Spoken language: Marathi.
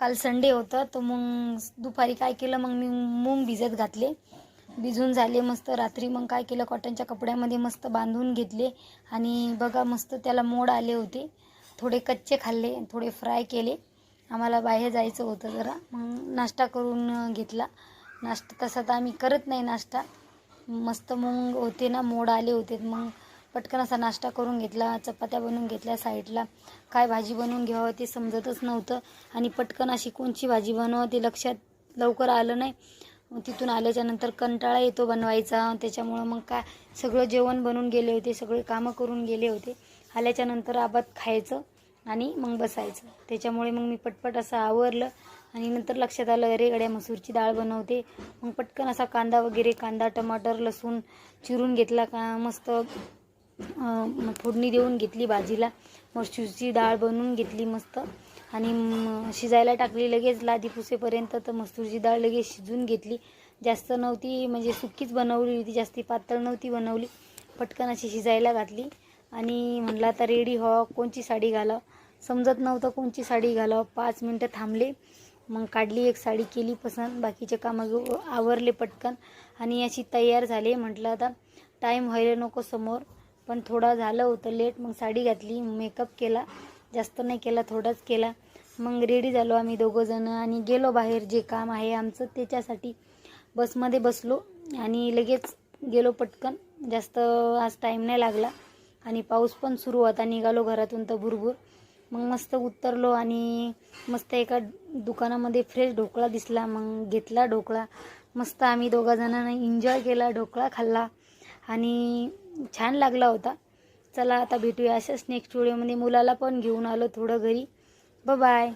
काल संडे होतं तर मग दुपारी काय केलं मग मी मूग भिजत घातले. भिजून झाले मस्त रात्री मग काय केलं कॉटनच्या कपड्यामध्ये मस्त बांधून घेतले. आणि बघा मस्त त्याला मोड आले होते. थोडे कच्चे खाल्ले थोडे फ्राय केले. आम्हाला बाहेर जायचं होतं जरा. मग नाश्ता करून घेतला. नाश्ता तसा तर आम्ही करत नाही नाश्ता. मस्त मूंग होते ना मोड आले होते. मग पटकन असा नाश्ता करून घेतला चपात्या बनवून घेतल्या साईडला. काय भाजी बनवून घ्यावं ते समजतच नव्हतं. आणि पटकन अशी कोणची भाजी बनवावं ते लक्षात लवकर आलं नाही. तिथून आल्याच्यानंतर कंटाळा येतो बनवायचा. त्याच्यामुळं मग काय सगळं जेवण बनवून गेले होते सगळे कामं करून गेले होते. आल्याच्यानंतर आबात खायचं आणि मग बसायचं. त्याच्यामुळे मग मी पटपट असं आवरलं. आणि नंतर लक्षात आलं अरे गड्या मसूरची डाळ बनवते. मग पटकन असा कांदा वगैरे कांदा टमाटर लसूण चिरून घेतला का मस्त फोडणी देऊन घेतली भाजीला. मसूरची डाळ बनवून घेतली मस्त. आणि शिजायला टाकली लगेच लादी पुसेपर्यंत तर मसूरची डाळ लगेच शिजून घेतली. जास्त नव्हती म्हणजे सुकीच बनवली होती जास्ती पातळ नव्हती बनवली. पटकन अशी शिजायला घातली. आणि म्हणलं आता रेडी हो कोणची साडी घालावं? समजत नव्हतं कोणची साडी घालावं. पाच मिनटं थांबले. मग काढली एक साडी केली पसंत. बाकीचे कामं आवरले पटकन. आणि अशी तयार झाले. म्हटलं आता टाईम व्हायला नको समोर. पण थोडा झालं होतं लेट मग साडी घातली मेकअप केला जास्त नाही केला थोडाच केला. मग रेडी झालो आम्ही दोघंजणं आणि गेलो बाहेर जे काम आहे आमचं त्याच्यासाठी बसमध्ये बसलो आणि लगेच गेलो पटकन. जास्त आज टाईम नाही लागला आणि पाऊस पण सुरू होता निघालो घरातून तर भुरभुर. मग मस्त उतरलो आणि मस्त एका दुकानामध्ये फ्रेश ढोकळा दिसला मग घेतला ढोकळा. मस्त आम्ही दोघा जणांना एन्जॉय केला ढोकळा खाल्ला आणि छान लागला होता. चला आता भेटूया अशाच नेक्स्ट व्हिडिओमध्ये मुलाला पण घेऊन आलो थोडं घरी. ब बाय